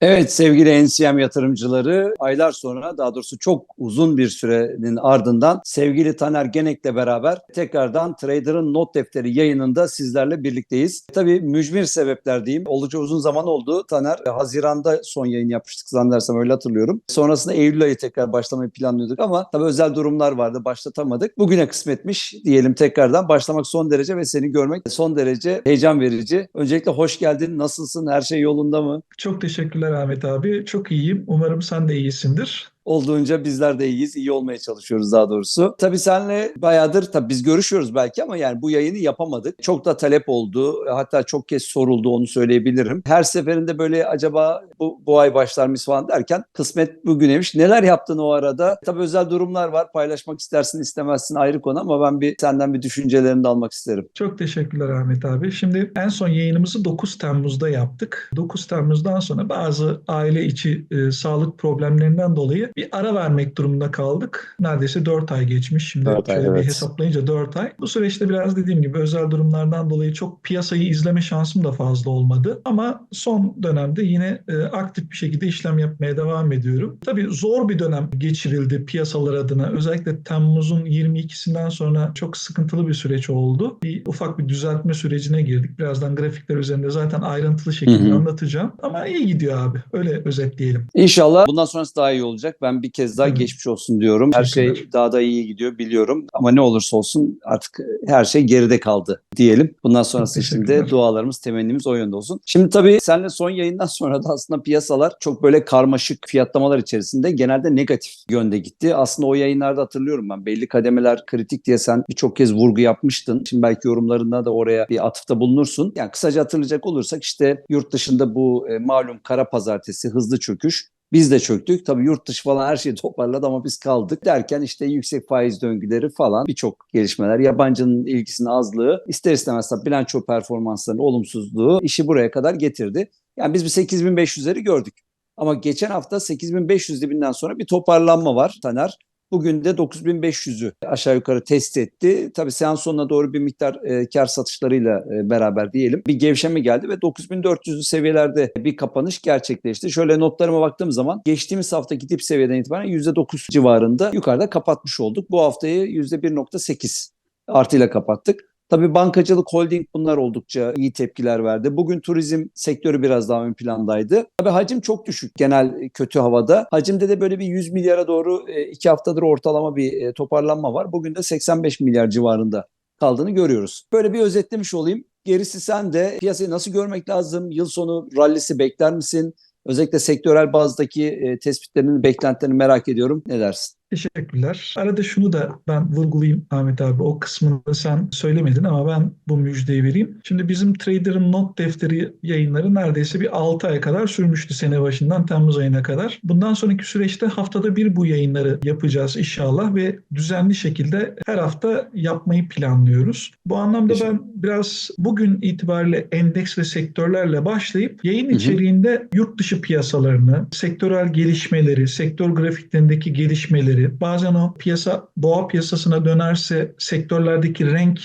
Evet sevgili NCM yatırımcıları aylar sonra daha doğrusu çok uzun bir sürenin ardından sevgili Taner Genek'le beraber tekrardan Trader'ın not defteri yayınında sizlerle birlikteyiz. Tabii mücbir sebepler diyeyim. Oldukça uzun zaman oldu. Taner Haziran'da son yayın yapmıştık zannedersem öyle hatırlıyorum. Sonrasında Eylül ayı tekrar başlamayı planlıyorduk ama tabii özel durumlar vardı başlatamadık. Bugüne kısmetmiş diyelim tekrardan başlamak son derece ve seni görmek son derece heyecan verici. Öncelikle hoş geldin. Nasılsın? Her şey yolunda mı? Çok teşekkürler Ahmet abi. Çok iyiyim. Umarım sen de iyisindir. Olduğunca bizler de iyiyiz. iyi olmaya çalışıyoruz daha doğrusu. Tabii senle bayağıdır tabii biz görüşüyoruz belki ama yani bu yayını yapamadık. Çok da talep oldu. Hatta çok kez soruldu onu söyleyebilirim. Her seferinde böyle acaba bu, bu ay başlar mıyız falan derken kısmet bugüneymiş. Neler yaptın o arada? Tabii özel durumlar var. Paylaşmak istersin istemezsin ayrı konu ama ben bir senden bir düşüncelerini de almak isterim. Çok teşekkürler Ahmet abi. Şimdi en son yayınımızı 9 Temmuz'da yaptık. 9 Temmuz'dan sonra bazı aile içi e, sağlık problemlerinden dolayı bir ara vermek durumunda kaldık. Neredeyse 4 ay geçmiş. Şimdi 4 ay, şöyle bir evet. hesaplayınca 4 ay. Bu süreçte biraz dediğim gibi özel durumlardan dolayı çok piyasayı izleme şansım da fazla olmadı. Ama son dönemde yine e, aktif bir şekilde işlem yapmaya devam ediyorum. Tabii zor bir dönem geçirildi piyasalar adına. Özellikle Temmuz'un 22'sinden sonra çok sıkıntılı bir süreç oldu. Bir ufak bir düzeltme sürecine girdik. Birazdan grafikler üzerinde zaten ayrıntılı şekilde Hı hı. anlatacağım. Ama iyi gidiyor abi. Öyle özetleyelim. İnşallah bundan sonrası daha iyi olacak. Ben bir kez daha geçmiş olsun diyorum. Her şey daha da iyi gidiyor biliyorum. Ama ne olursa olsun artık her şey geride kaldı diyelim. Bundan sonrası için de dualarımız, temennimiz o yönde olsun. Şimdi tabii seninle son yayından sonra da aslında piyasalar çok böyle karmaşık fiyatlamalar içerisinde genelde negatif yönde gitti. Aslında o yayınlarda hatırlıyorum ben. Belli kademeler kritik diye sen birçok kez vurgu yapmıştın. Şimdi belki yorumlarında da oraya bir atıfta bulunursun. Yani kısaca hatırlayacak olursak işte yurt dışında bu e, malum kara pazartesi hızlı çöküş biz de çöktük. Tabii yurt dışı falan her şeyi toparladı ama biz kaldık. Derken işte yüksek faiz döngüleri falan birçok gelişmeler, yabancının ilgisinin azlığı, ister istemez tabii bilanço performanslarının olumsuzluğu işi buraya kadar getirdi. Yani biz bir 8500'leri gördük. Ama geçen hafta 8500 dibinden sonra bir toparlanma var Taner. Bugün de 9500'ü aşağı yukarı test etti. Tabii seans sonuna doğru bir miktar e, kar satışlarıyla e, beraber diyelim bir gevşeme geldi ve 9400'lü seviyelerde bir kapanış gerçekleşti. Şöyle notlarıma baktığım zaman geçtiğimiz haftaki dip seviyeden itibaren %9 civarında yukarıda kapatmış olduk. Bu haftayı %1.8 artıyla kapattık. Tabii bankacılık, holding bunlar oldukça iyi tepkiler verdi. Bugün turizm sektörü biraz daha ön plandaydı. Tabii hacim çok düşük genel kötü havada. Hacimde de böyle bir 100 milyara doğru e, iki haftadır ortalama bir e, toparlanma var. Bugün de 85 milyar civarında kaldığını görüyoruz. Böyle bir özetlemiş olayım. Gerisi sen de piyasayı nasıl görmek lazım? Yıl sonu rallisi bekler misin? Özellikle sektörel bazdaki e, tespitlerini, beklentilerini merak ediyorum. Ne dersin? Teşekkürler. Arada şunu da ben vurgulayayım Ahmet abi. O kısmını sen söylemedin ama ben bu müjdeyi vereyim. Şimdi bizim Trader'ın not defteri yayınları neredeyse bir 6 ay kadar sürmüştü sene başından Temmuz ayına kadar. Bundan sonraki süreçte haftada bir bu yayınları yapacağız inşallah ve düzenli şekilde her hafta yapmayı planlıyoruz. Bu anlamda ben biraz bugün itibariyle endeks ve sektörlerle başlayıp yayın içeriğinde yurt dışı piyasalarını, sektörel gelişmeleri, sektör grafiklerindeki gelişmeleri, bazen o piyasa boğa piyasasına dönerse sektörlerdeki renk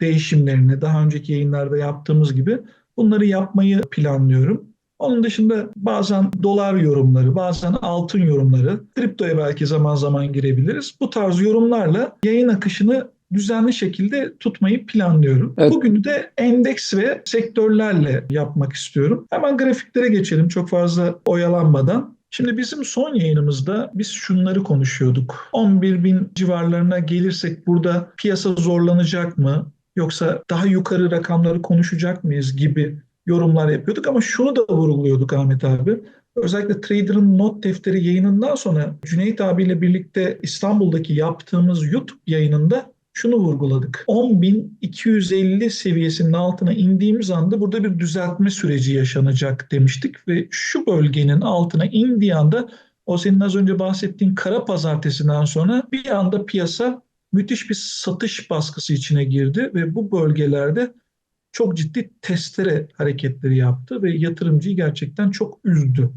değişimlerini daha önceki yayınlarda yaptığımız gibi bunları yapmayı planlıyorum. Onun dışında bazen dolar yorumları, bazen altın yorumları, kriptoya belki zaman zaman girebiliriz. Bu tarz yorumlarla yayın akışını düzenli şekilde tutmayı planlıyorum. Evet. Bugünü de endeks ve sektörlerle yapmak istiyorum. Hemen grafiklere geçelim çok fazla oyalanmadan. Şimdi bizim son yayınımızda biz şunları konuşuyorduk. 11 bin civarlarına gelirsek burada piyasa zorlanacak mı? Yoksa daha yukarı rakamları konuşacak mıyız gibi yorumlar yapıyorduk ama şunu da vurguluyorduk Ahmet abi. Özellikle Trader'ın not defteri yayınından sonra Cüneyt abiyle birlikte İstanbul'daki yaptığımız YouTube yayınında şunu vurguladık. 10.250 seviyesinin altına indiğimiz anda burada bir düzeltme süreci yaşanacak demiştik ve şu bölgenin altına indiği anda o senin az önce bahsettiğin kara pazartesinden sonra bir anda piyasa müthiş bir satış baskısı içine girdi ve bu bölgelerde çok ciddi testere hareketleri yaptı ve yatırımcıyı gerçekten çok üzdü.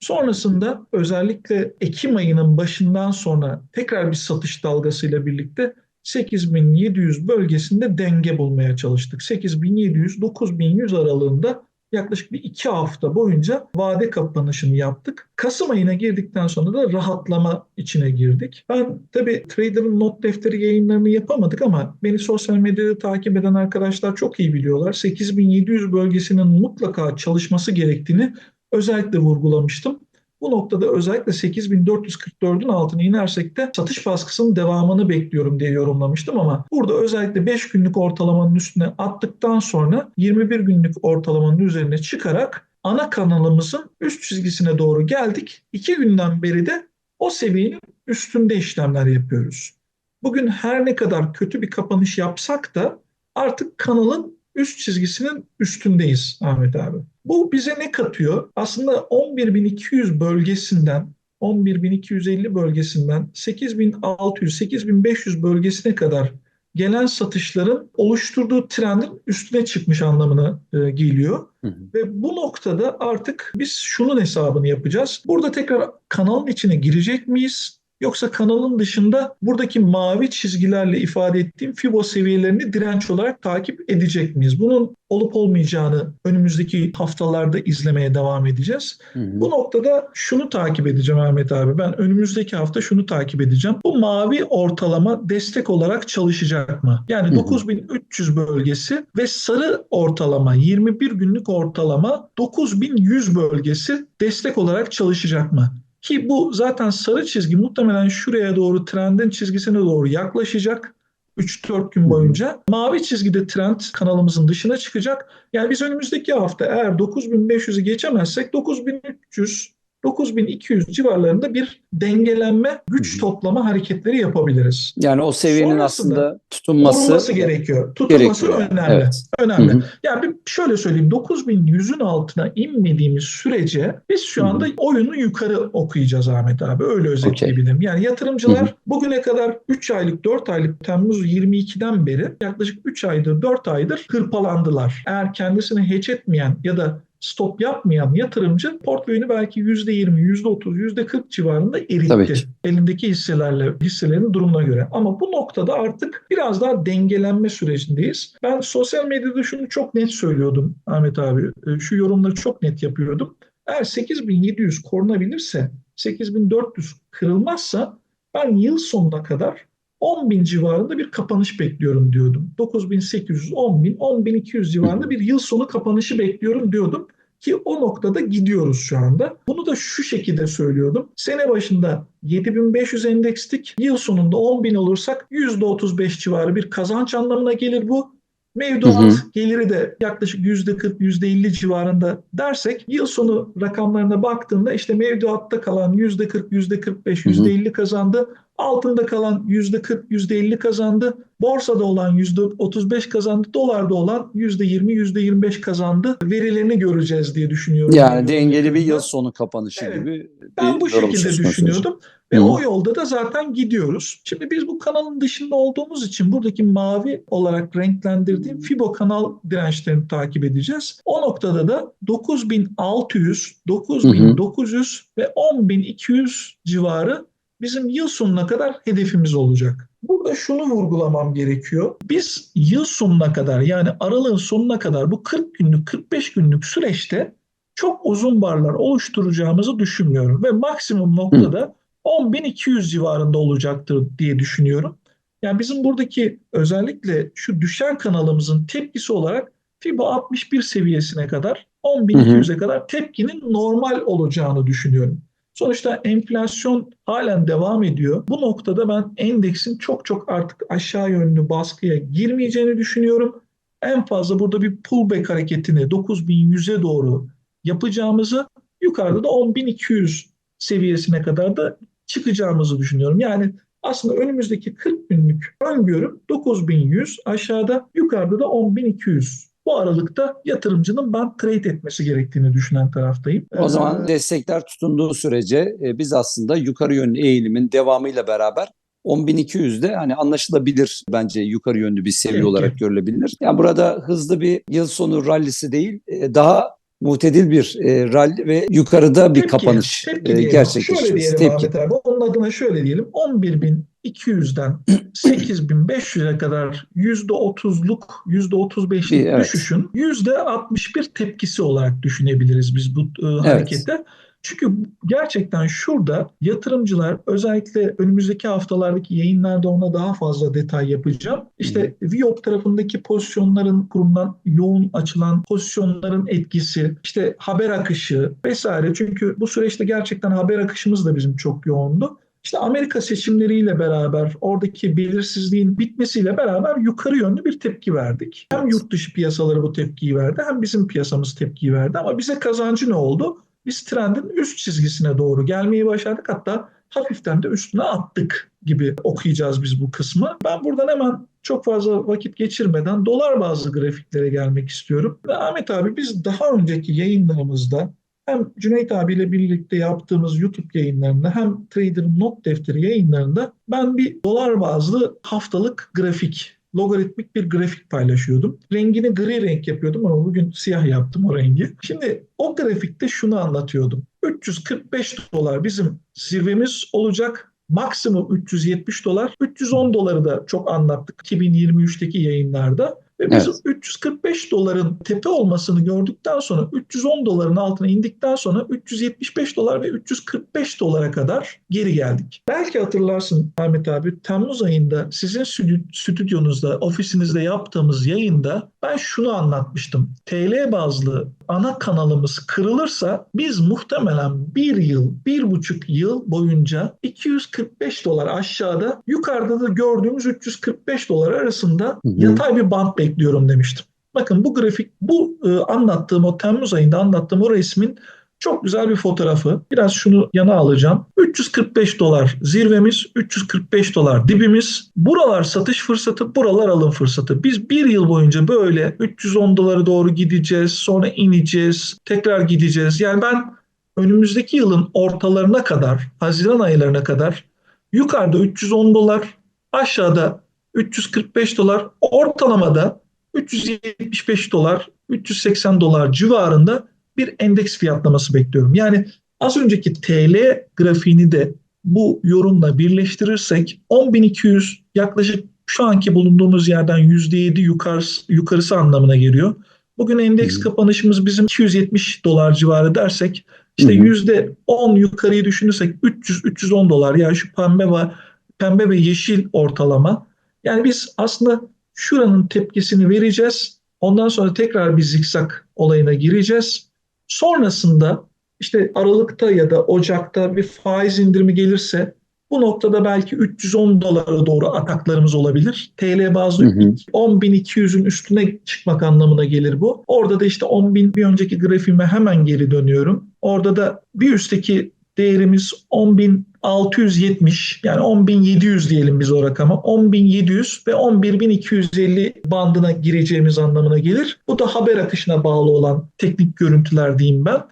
Sonrasında özellikle Ekim ayının başından sonra tekrar bir satış dalgasıyla birlikte 8700 bölgesinde denge bulmaya çalıştık. 8700-9100 aralığında yaklaşık bir iki hafta boyunca vade kapanışını yaptık. Kasım ayına girdikten sonra da rahatlama içine girdik. Ben tabii Trader'ın not defteri yayınlarını yapamadık ama beni sosyal medyada takip eden arkadaşlar çok iyi biliyorlar. 8700 bölgesinin mutlaka çalışması gerektiğini özellikle vurgulamıştım. Bu noktada özellikle 8444'ün altına inersek de satış baskısının devamını bekliyorum diye yorumlamıştım ama burada özellikle 5 günlük ortalamanın üstüne attıktan sonra 21 günlük ortalamanın üzerine çıkarak ana kanalımızın üst çizgisine doğru geldik. 2 günden beri de o seviyenin üstünde işlemler yapıyoruz. Bugün her ne kadar kötü bir kapanış yapsak da artık kanalın üst çizgisinin üstündeyiz Ahmet abi. Bu bize ne katıyor? Aslında 11.200 bölgesinden 11.250 bölgesinden 8.600-8.500 bölgesine kadar gelen satışların oluşturduğu trendin üstüne çıkmış anlamına e, geliyor. Hı hı. Ve bu noktada artık biz şunun hesabını yapacağız. Burada tekrar kanalın içine girecek miyiz? Yoksa kanalın dışında buradaki mavi çizgilerle ifade ettiğim Fibo seviyelerini direnç olarak takip edecek miyiz? Bunun olup olmayacağını önümüzdeki haftalarda izlemeye devam edeceğiz. Hı hı. Bu noktada şunu takip edeceğim Ahmet abi. Ben önümüzdeki hafta şunu takip edeceğim. Bu mavi ortalama destek olarak çalışacak mı? Yani Hı hı. 9300 bölgesi ve sarı ortalama 21 günlük ortalama 9100 bölgesi destek olarak çalışacak mı? Ki bu zaten sarı çizgi muhtemelen şuraya doğru trendin çizgisine doğru yaklaşacak. 3-4 gün boyunca. Mavi çizgide trend kanalımızın dışına çıkacak. Yani biz önümüzdeki hafta eğer 9500'ü geçemezsek 9300 9200 civarlarında bir dengelenme, güç Hı hı. toplama hareketleri yapabiliriz. Yani o seviyenin Sonrasında aslında tutunması Korunması gerekiyor. Tutulması gerekiyor. önemli. Evet. Önemli. Hı hı. Yani bir şöyle söyleyeyim 9100'ün altına inmediğimiz sürece biz şu Hı hı. anda oyunu yukarı okuyacağız Ahmet abi. Öyle özetleyebilirim. Yani yatırımcılar Hı hı. bugüne kadar 3 aylık 4 aylık Temmuz 22'den beri yaklaşık 3 aydır 4 aydır hırpalandılar. Eğer kendisini hedge etmeyen ya da stop yapmayan yatırımcı portföyünü belki %20, %30, %40 civarında eritti. ki. Elindeki hisselerle hisselerin durumuna göre. Ama bu noktada artık biraz daha dengelenme sürecindeyiz. Ben sosyal medyada şunu çok net söylüyordum Ahmet abi. E, Şu yorumları çok net yapıyordum. Eğer 8700 korunabilirse, 8400 kırılmazsa ben yıl sonuna kadar 10.000 civarında bir kapanış bekliyorum diyordum. 9.800, 10.000, 10.200 civarında bir yıl sonu kapanışı bekliyorum diyordum. Ki o noktada gidiyoruz şu anda. Bunu da şu şekilde söylüyordum. Sene başında 7500 endekstik. Yıl sonunda 10.000 olursak %35 civarı bir kazanç anlamına gelir bu. Mevduat Hı hı. geliri de yaklaşık %40, %50 civarında dersek yıl sonu rakamlarına baktığında işte mevduatta kalan %40, %45, Hı hı. %50 kazandı. Altında kalan %40, %50 kazandı. Borsada olan %35 kazandı. Dolarda olan %20, %25 kazandı. Verilerini göreceğiz diye düşünüyorum. Yani dengeli bir yıl sonu kapanışı Evet. gibi Ben bu şekilde düşünüyordum. Ve Hı hı. o yolda da zaten gidiyoruz. Şimdi biz bu kanalın dışında olduğumuz için buradaki mavi olarak renklendirdiğim Fibo kanal dirençlerini takip edeceğiz. O noktada da 9600, 9900 ve 10200 civarı bizim yıl sonuna kadar hedefimiz olacak. Burada şunu vurgulamam gerekiyor. Biz yıl sonuna kadar yani aralığın sonuna kadar bu 40 günlük 45 günlük süreçte çok uzun barlar oluşturacağımızı düşünmüyorum ve maksimum noktada 10.200 civarında olacaktır diye düşünüyorum. Yani bizim buradaki özellikle şu düşen kanalımızın tepkisi olarak FIBO 61 seviyesine kadar 10.200'e kadar tepkinin normal olacağını düşünüyorum. Sonuçta enflasyon halen devam ediyor. Bu noktada ben endeksin çok çok artık aşağı yönlü baskıya girmeyeceğini düşünüyorum. En fazla burada bir pullback hareketini 9100'e doğru yapacağımızı yukarıda da 10200 seviyesine kadar da çıkacağımızı düşünüyorum. Yani aslında önümüzdeki 40 günlük öngörüm 9100 aşağıda yukarıda da 10200. Bu aralıkta yatırımcının ben trade etmesi gerektiğini düşünen taraftayım. O zaman Ee, destekler tutunduğu sürece e, biz aslında yukarı yönlü eğilimin devamıyla beraber 10.200'de hani anlaşılabilir bence yukarı yönlü bir seviye Peki. olarak görülebilir. Yani burada hızlı bir yıl sonu rallisi değil, e, daha muhtedil bir e, rally ve yukarıda bir Tepki, kapanış tepki e, diyelim. Şöyle diyelim Tepki. Ahmet abi. Onun adına şöyle diyelim. 11.000 8200'den 8500'e kadar %30'luk, %35'lik Bir- evet. düşüşün %61 tepkisi olarak düşünebiliriz biz bu e, harekete. Çünkü gerçekten şurada yatırımcılar özellikle önümüzdeki haftalardaki yayınlarda ona daha fazla detay yapacağım. İşte Viyop tarafındaki pozisyonların kurumdan yoğun açılan pozisyonların etkisi, işte haber akışı vesaire. Çünkü bu süreçte gerçekten haber akışımız da bizim çok yoğundu. İşte Amerika seçimleriyle beraber oradaki belirsizliğin bitmesiyle beraber yukarı yönlü bir tepki verdik. Hem yurt dışı piyasaları bu tepkiyi verdi hem bizim piyasamız tepkiyi verdi ama bize kazancı ne oldu? Biz trendin üst çizgisine doğru gelmeyi başardık hatta hafiften de üstüne attık gibi okuyacağız biz bu kısmı. Ben buradan hemen çok fazla vakit geçirmeden dolar bazlı grafiklere gelmek istiyorum. Ve Ahmet abi biz daha önceki yayınlarımızda hem Cüneyt abiyle birlikte yaptığımız YouTube yayınlarında hem Trader'ın not defteri yayınlarında ben bir dolar bazlı haftalık grafik, logaritmik bir grafik paylaşıyordum. Rengini gri renk yapıyordum ama bugün siyah yaptım o rengi. Şimdi o grafikte şunu anlatıyordum. 345 dolar bizim zirvemiz olacak. Maksimum 370 dolar. 310 doları da çok anlattık 2023'teki yayınlarda. Ve biz Evet. 345 doların tepe olmasını gördükten sonra 310 doların altına indikten sonra 375 dolar ve 345 dolara kadar geri geldik. Belki hatırlarsın Ahmet abi Temmuz ayında sizin stü- stüdyonuzda, ofisinizde yaptığımız yayında ben şunu anlatmıştım. TL bazlı ana kanalımız kırılırsa biz muhtemelen bir yıl, bir buçuk yıl boyunca 245 dolar aşağıda yukarıda da gördüğümüz 345 dolar arasında yatay bir band bekliyorum demiştim. Bakın bu grafik, bu e, anlattığım o Temmuz ayında anlattığım o resmin çok güzel bir fotoğrafı. Biraz şunu yana alacağım. 345 dolar zirvemiz, 345 dolar dibimiz. Buralar satış fırsatı, buralar alım fırsatı. Biz bir yıl boyunca böyle 310 dolara doğru gideceğiz, sonra ineceğiz, tekrar gideceğiz. Yani ben önümüzdeki yılın ortalarına kadar, Haziran aylarına kadar yukarıda 310 dolar, aşağıda 345 dolar, ortalamada 375 dolar, 380 dolar civarında bir endeks fiyatlaması bekliyorum. Yani az önceki TL grafiğini de bu yorumla birleştirirsek 10.200 yaklaşık şu anki bulunduğumuz yerden %7 yukarısı, yukarısı anlamına geliyor. Bugün endeks hı. kapanışımız bizim 270 dolar civarı dersek işte hı. %10 yukarıyı düşünürsek 300-310 dolar yani şu pembe ve pembe ve yeşil ortalama. Yani biz aslında şuranın tepkisini vereceğiz. Ondan sonra tekrar bir zikzak olayına gireceğiz. Sonrasında işte Aralık'ta ya da Ocak'ta bir faiz indirimi gelirse bu noktada belki 310 dolara doğru ataklarımız olabilir. TL bazlı Hı hı. 10.200'ün üstüne çıkmak anlamına gelir bu. Orada da işte 10.000 bir önceki grafiğime hemen geri dönüyorum. Orada da bir üstteki değerimiz 10.670 yani 10.700 diyelim biz o rakama. 10.700 ve 11.250 bandına gireceğimiz anlamına gelir. Bu da haber akışına bağlı olan teknik görüntüler diyeyim ben.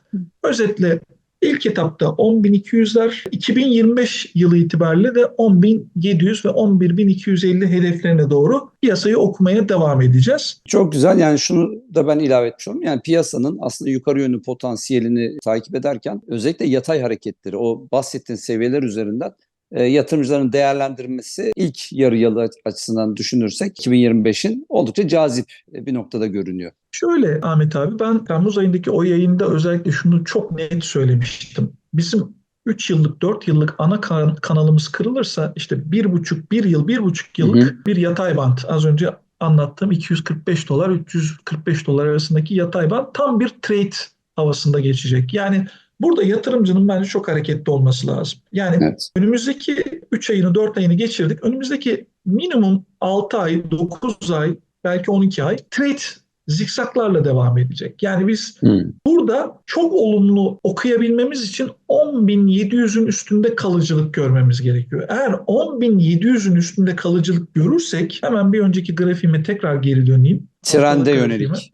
Özetle ilk etapta 10.200'ler 2025 yılı itibariyle de 10.700 ve 11.250 hedeflerine doğru piyasayı okumaya devam edeceğiz. Çok güzel yani şunu da ben ilave etmiş olayım. Yani piyasanın aslında yukarı yönlü potansiyelini takip ederken özellikle yatay hareketleri o bahsettiğin seviyeler üzerinden e, yatırımcıların değerlendirmesi ilk yarı yılı açısından düşünürsek 2025'in oldukça cazip e, bir noktada görünüyor. Şöyle Ahmet abi ben Temmuz ayındaki o yayında özellikle şunu çok net söylemiştim. Bizim 3 yıllık 4 yıllık ana kan- kanalımız kırılırsa işte 1,5 1 yıl 1,5 yıllık Hı bir yatay bant az önce anlattığım 245 dolar 345 dolar arasındaki yatay bant tam bir trade havasında geçecek. Yani burada yatırımcının bence çok hareketli olması lazım. Yani Evet. Önümüzdeki 3 ayını 4 ayını geçirdik. Önümüzdeki minimum 6 ay, 9 ay, belki 12 ay trade zikzaklarla devam edecek. Yani biz Hı. burada çok olumlu okuyabilmemiz için 10.700'ün üstünde kalıcılık görmemiz gerekiyor. Eğer 10.700'ün üstünde kalıcılık görürsek hemen bir önceki grafiğime tekrar geri döneyim. Trende yönelik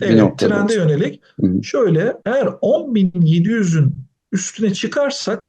Evet, trende yönelik. Hı. Şöyle eğer 10.700'ün üstüne çıkarsak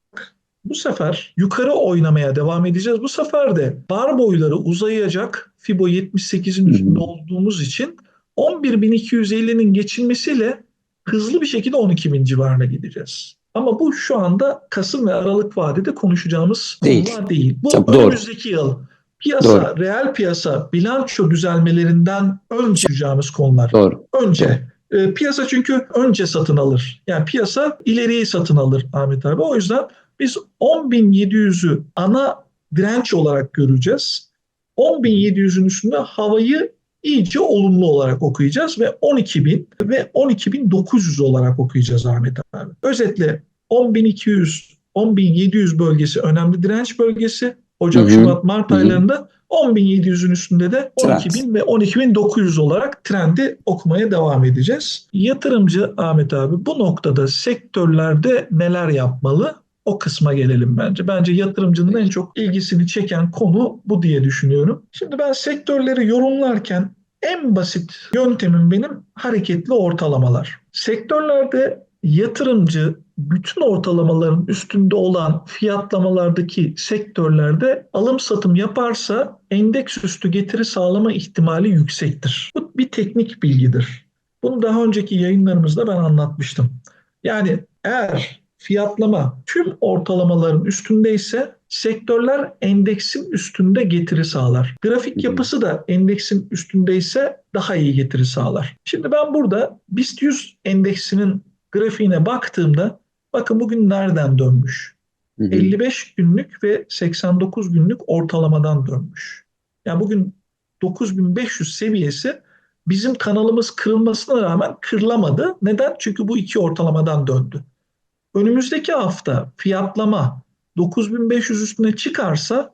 bu sefer yukarı oynamaya devam edeceğiz. Bu sefer de bar boyları uzayacak. Fibo 78'in Hı hı. üstünde olduğumuz için 11.250'nin geçilmesiyle hızlı bir şekilde 12.000 civarına gideceğiz. Ama bu şu anda Kasım ve Aralık vadede konuşacağımız Değil. konular değil. Bu Tabii, doğru. önümüzdeki yıl piyasa, reel piyasa, bilanço düzelmelerinden önce konuşacağımız konular. Doğru. Önce. E, piyasa çünkü önce satın alır. Yani piyasa ileriyi satın alır Ahmet abi. O yüzden biz 10.700'ü ana direnç olarak göreceğiz. 10.700'ün üstünde havayı iyice olumlu olarak okuyacağız ve 12.000 ve 12.900 olarak okuyacağız Ahmet abi. Özetle 10.200, 10.700 bölgesi önemli direnç bölgesi. Ocak, Hı hı. Şubat, Mart Hı hı. aylarında 10.700'ün üstünde de Trend. 12.000 ve 12.900 olarak trendi okumaya devam edeceğiz. Yatırımcı Ahmet abi bu noktada sektörlerde neler yapmalı? O kısma gelelim bence. Bence yatırımcının en çok ilgisini çeken konu bu diye düşünüyorum. Şimdi ben sektörleri yorumlarken en basit yöntemim benim hareketli ortalamalar. Sektörlerde yatırımcı bütün ortalamaların üstünde olan fiyatlamalardaki sektörlerde alım satım yaparsa endeks üstü getiri sağlama ihtimali yüksektir. Bu bir teknik bilgidir. Bunu daha önceki yayınlarımızda ben anlatmıştım. Yani eğer fiyatlama tüm ortalamaların üstündeyse sektörler endeksin üstünde getiri sağlar. Grafik yapısı da endeksin üstündeyse daha iyi getiri sağlar. Şimdi ben burada BIST 100 endeksinin grafiğine baktığımda bakın bugün nereden dönmüş? Hı hı. 55 günlük ve 89 günlük ortalamadan dönmüş. Yani bugün 9500 seviyesi bizim kanalımız kırılmasına rağmen kırılamadı. Neden? Çünkü bu iki ortalamadan döndü. Önümüzdeki hafta fiyatlama 9500 üstüne çıkarsa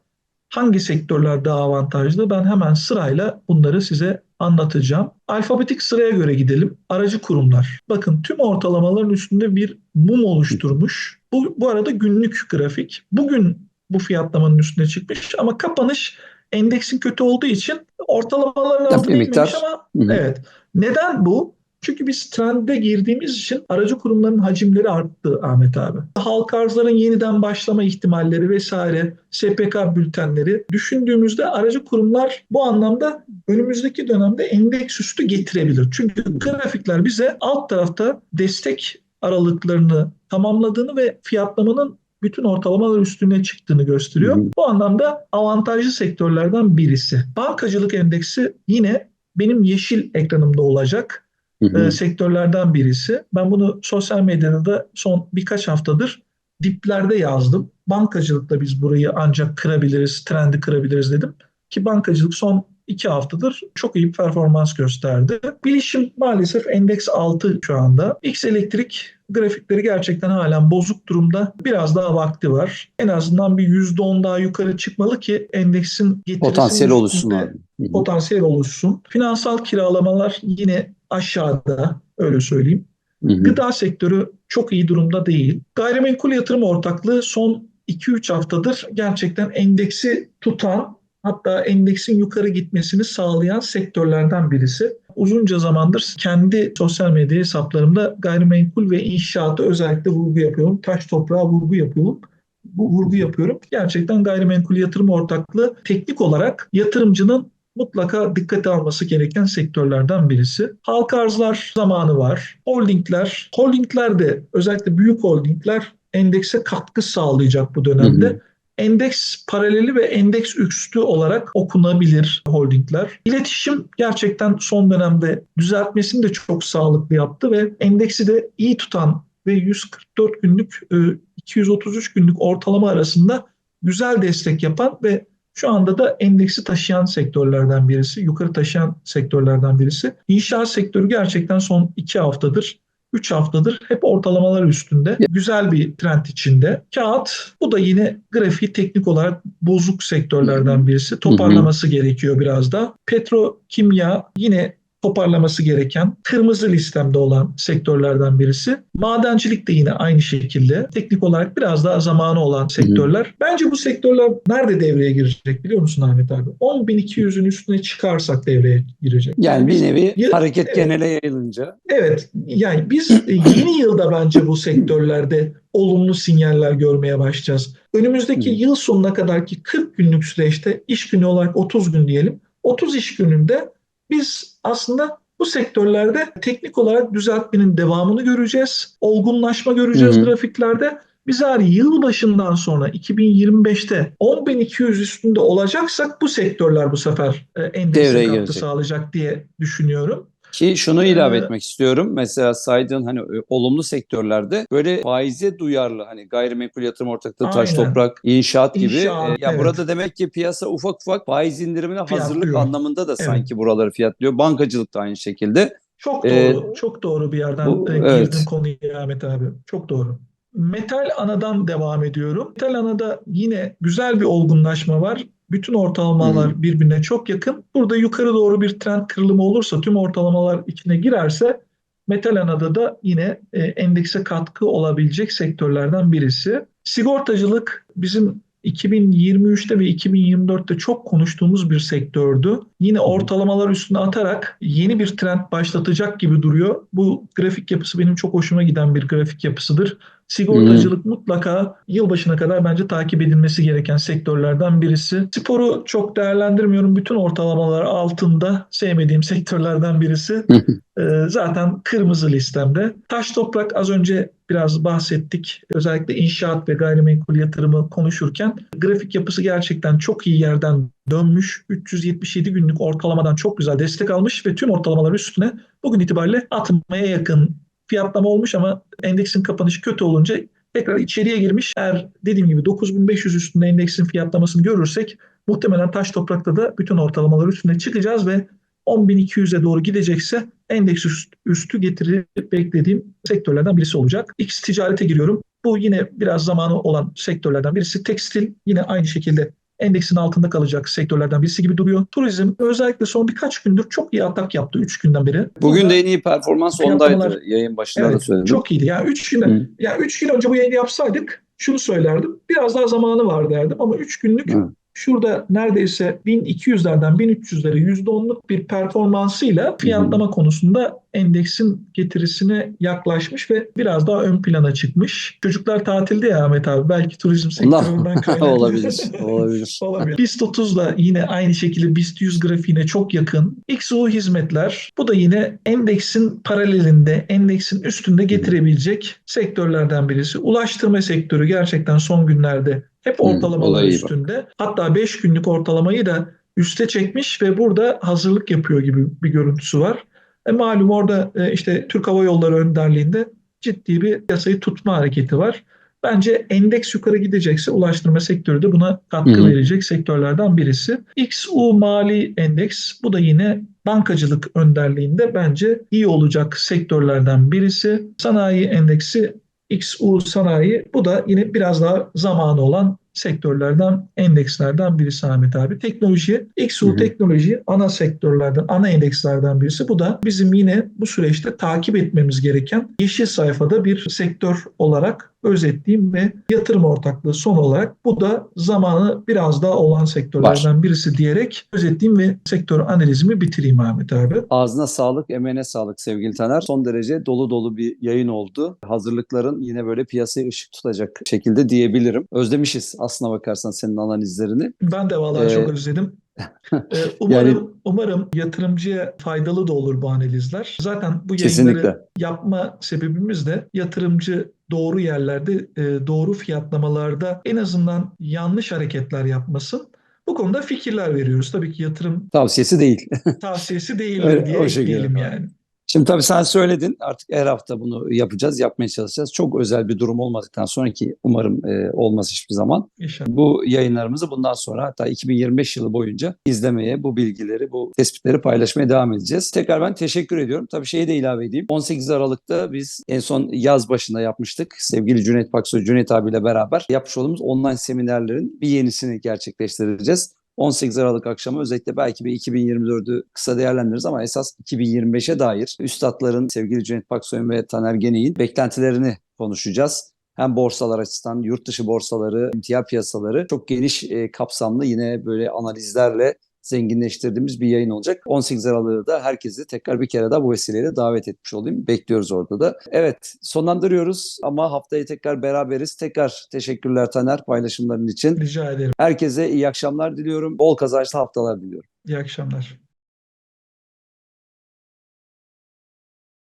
hangi sektörler daha avantajlı? Ben hemen sırayla bunları size anlatacağım. Alfabetik sıraya göre gidelim. Aracı kurumlar. Bakın tüm ortalamaların üstünde bir mum oluşturmuş. Bu, bu arada günlük grafik. Bugün bu fiyatlamanın üstüne çıkmış ama kapanış endeksin kötü olduğu için ortalamaların altına inmemiş ama evet. Neden bu? Çünkü biz trende girdiğimiz için aracı kurumların hacimleri arttı Ahmet abi. Halka arzların yeniden başlama ihtimalleri vesaire, SPK bültenleri düşündüğümüzde aracı kurumlar bu anlamda önümüzdeki dönemde endeks üstü getirebilir. Çünkü grafikler bize alt tarafta destek aralıklarını tamamladığını ve fiyatlamanın bütün ortalamalar üstüne çıktığını gösteriyor. Bu anlamda avantajlı sektörlerden birisi. Bankacılık endeksi yine benim yeşil ekranımda olacak. E, sektörlerden birisi. Ben bunu sosyal medyada da son birkaç haftadır diplerde yazdım. Bankacılıkta biz burayı ancak kırabiliriz, trendi kırabiliriz dedim. Ki bankacılık son iki haftadır çok iyi bir performans gösterdi. Bilişim maalesef endeks 6 şu anda. X elektrik grafikleri gerçekten halen bozuk durumda. Biraz daha vakti var. En azından bir %10 daha yukarı çıkmalı ki endeksin getirisinin Potansiyel oluşsun abi. Potansiyel oluşsun. Finansal kiralamalar yine aşağıda öyle söyleyeyim. Hı hı. Gıda sektörü çok iyi durumda değil. Gayrimenkul yatırım ortaklığı son 2-3 haftadır gerçekten endeksi tutan hatta endeksin yukarı gitmesini sağlayan sektörlerden birisi. Uzunca zamandır kendi sosyal medya hesaplarımda gayrimenkul ve inşaatı özellikle vurgu yapıyorum. Taş toprağa vurgu yapıyorum. Bu vurgu yapıyorum. Gerçekten gayrimenkul yatırım ortaklığı teknik olarak yatırımcının mutlaka dikkate alması gereken sektörlerden birisi. Halka arzlar zamanı var. Holdingler, holdingler de özellikle büyük holdingler endekse katkı sağlayacak bu dönemde. Hı hı. Endeks paraleli ve endeks üstü olarak okunabilir holdingler. İletişim gerçekten son dönemde düzeltmesini de çok sağlıklı yaptı ve endeksi de iyi tutan ve 144 günlük e, 233 günlük ortalama arasında güzel destek yapan ve şu anda da endeksi taşıyan sektörlerden birisi, yukarı taşıyan sektörlerden birisi. İnşaat sektörü gerçekten son iki haftadır, üç haftadır hep ortalamalar üstünde. Güzel bir trend içinde. Kağıt, bu da yine grafiği teknik olarak bozuk sektörlerden birisi. Toparlaması gerekiyor biraz da. Petrokimya yine toparlaması gereken kırmızı listemde olan sektörlerden birisi. Madencilik de yine aynı şekilde teknik olarak biraz daha zamanı olan sektörler. Bence bu sektörler nerede devreye girecek biliyor musun Ahmet abi? 10.200'ün üstüne çıkarsak devreye girecek. Yani bir biz- nevi Ya- hareket evet. genele yayılınca. Evet yani biz yeni yılda bence bu sektörlerde olumlu sinyaller görmeye başlayacağız. Önümüzdeki yıl sonuna kadarki 40 günlük süreçte iş günü olarak 30 gün diyelim. 30 iş gününde biz aslında Bu sektörlerde teknik olarak düzeltmenin devamını göreceğiz. Olgunlaşma göreceğiz Hı hı. grafiklerde. Biz eğer yılbaşından sonra 2025'te 10.200 üstünde olacaksak bu sektörler bu sefer e, Devreye katkı sağlayacak diye düşünüyorum. Ki şunu ilave Ee, etmek istiyorum. Mesela saydığın hani e, olumlu sektörlerde böyle faize duyarlı hani gayrimenkul yatırım ortaklığı, taş Aynen. toprak, inşaat gibi. İnşaat, E, ya evet. burada demek ki piyasa ufak ufak faiz indirimine hazırlık Fiyatlıyor. anlamında da sanki buraları fiyatlıyor. Bankacılık da aynı şekilde. Çok Ee, doğru, çok doğru bir yerden bu- e, girdin evet. konuya Ahmet abi. Çok doğru. Metal anadan devam ediyorum. Metal anada yine güzel bir olgunlaşma var. Bütün ortalamalar birbirine çok yakın. Burada yukarı doğru bir trend kırılımı olursa, tüm ortalamalar içine girerse metal anada da yine e, endekse katkı olabilecek sektörlerden birisi. Sigortacılık bizim 2023'te ve 2024'te çok konuştuğumuz bir sektördü. Yine ortalamalar üstüne atarak yeni bir trend başlatacak gibi duruyor. Bu grafik yapısı benim çok hoşuma giden bir grafik yapısıdır. Sigortacılık mutlaka yılbaşına kadar bence takip edilmesi gereken sektörlerden birisi. Sporu çok değerlendirmiyorum. Bütün ortalamalar altında sevmediğim sektörlerden birisi. Ee, zaten kırmızı listemde. Taş toprak az önce biraz bahsettik. Özellikle inşaat ve gayrimenkul yatırımı konuşurken grafik yapısı gerçekten çok iyi yerden dönmüş. 377 günlük ortalamadan çok güzel destek almış ve tüm ortalamalar üstüne bugün itibariyle atmaya yakın fiyatlama olmuş ama endeksin kapanışı kötü olunca tekrar içeriye girmiş. Eğer dediğim gibi 9500 üstünde endeksin fiyatlamasını görürsek muhtemelen taş toprakta da bütün ortalamalar üstüne çıkacağız ve 10.200'e doğru gidecekse endeks üst- üstü getirir beklediğim sektörlerden birisi olacak. X ticarete giriyorum. Bu yine biraz zamanı olan sektörlerden birisi. Tekstil yine aynı şekilde endeksin altında kalacak sektörlerden birisi gibi duruyor. Turizm özellikle son birkaç gündür çok iyi atak yaptı 3 günden beri. Bugün Burada- de en iyi performans ondaydı. Yayın başında da Evet, söyledim. çok iyiydi. Yani 3 gün, Hı. ya 3 gün önce bu yayını yapsaydık şunu söylerdim. Biraz daha zamanı var derdim ama 3 günlük Hı. Şurada neredeyse 1200'lerden 1300'lere %10'luk bir performansıyla fiyatlama konusunda endeksin getirisine yaklaşmış ve biraz daha ön plana çıkmış. Çocuklar tatilde ya Ahmet abi. Belki turizm sektöründen kaynaklı. olabilir. Olabilir. Olabilir. BIST 30 da yine aynı şekilde BIST 100 grafiğine çok yakın. XU hizmetler bu da yine endeksin paralelinde, endeksin üstünde getirebilecek sektörlerden birisi. Ulaştırma sektörü gerçekten son günlerde hep Hmm, ortalamalar o da iyi bak. üstünde. Hatta 5 günlük ortalamayı da üste çekmiş ve burada hazırlık yapıyor gibi bir görüntüsü var. E malum orada e, işte Türk Hava Yolları önderliğinde ciddi bir piyasayı tutma hareketi var. Bence endeks yukarı gidecekse ulaştırma sektörü de buna katkı Hı hı. verecek sektörlerden birisi. XU Mali Endeks bu da yine bankacılık önderliğinde bence iyi olacak sektörlerden birisi. Sanayi endeksi XU Sanayi bu da yine biraz daha zamanı olan sektörlerden, endekslerden birisi Ahmet abi. Teknoloji, XU Hı hı. teknoloji ana sektörlerden, ana endekslerden birisi. Bu da bizim yine bu süreçte takip etmemiz gereken yeşil sayfada bir sektör olarak özetleyeyim ve yatırım ortaklığı son olarak bu da zamanı biraz daha olan sektörlerden birisi diyerek özetleyeyim ve sektör analizimi bitireyim Ahmet abi. Ağzına sağlık, emeğine sağlık sevgili Taner. Son derece dolu dolu bir yayın oldu. Hazırlıkların yine böyle piyasaya ışık tutacak şekilde diyebilirim. Özlemişiz aslına bakarsan senin analizlerini. Ben de vallahi Ee, çok özledim. Ee, umarım umarım yatırımcıya faydalı da olur bu analizler. Zaten bu yayınları Kesinlikle. yapma sebebimiz de yatırımcı doğru yerlerde, e, doğru fiyatlamalarda en azından yanlış hareketler yapmasın. Bu konuda fikirler veriyoruz. Tabii ki yatırım Tavsiyesi değil. tavsiyesi değildir diye o şekilde. ekleyelim yani. Şimdi tabii sen söyledin artık her hafta bunu yapacağız, yapmaya çalışacağız. Çok özel bir durum olmadıktan sonra ki umarım e, olmaz hiçbir zaman. İnşallah. Bu yayınlarımızı bundan sonra hatta 2025 yılı boyunca izlemeye, bu bilgileri, bu tespitleri paylaşmaya devam edeceğiz. Tekrar ben teşekkür ediyorum. Tabii şeyi de ilave edeyim. 18 Aralık'ta biz en son yaz başında yapmıştık. Sevgili Cüneyt Baksoy, Cüneyt abiyle beraber yapmış olduğumuz online seminerlerin bir yenisini gerçekleştireceğiz. 18 Aralık akşamı özellikle belki bir 2024'ü kısa değerlendiririz ama esas 2025'e dair üstadların sevgili Cüneyt Baksoy'un ve Taner Geney'in beklentilerini konuşacağız. Hem borsalar açısından yurt dışı borsaları, emtia piyasaları çok geniş e, kapsamlı yine böyle analizlerle zenginleştirdiğimiz bir yayın olacak. 18 Aralık'ta da herkesi tekrar bir kere daha bu vesileyle davet etmiş olayım. Bekliyoruz orada da. Evet sonlandırıyoruz ama haftaya tekrar beraberiz. Tekrar teşekkürler Taner paylaşımların için. Rica ederim. Herkese iyi akşamlar diliyorum. Bol kazançlı haftalar diliyorum. İyi akşamlar.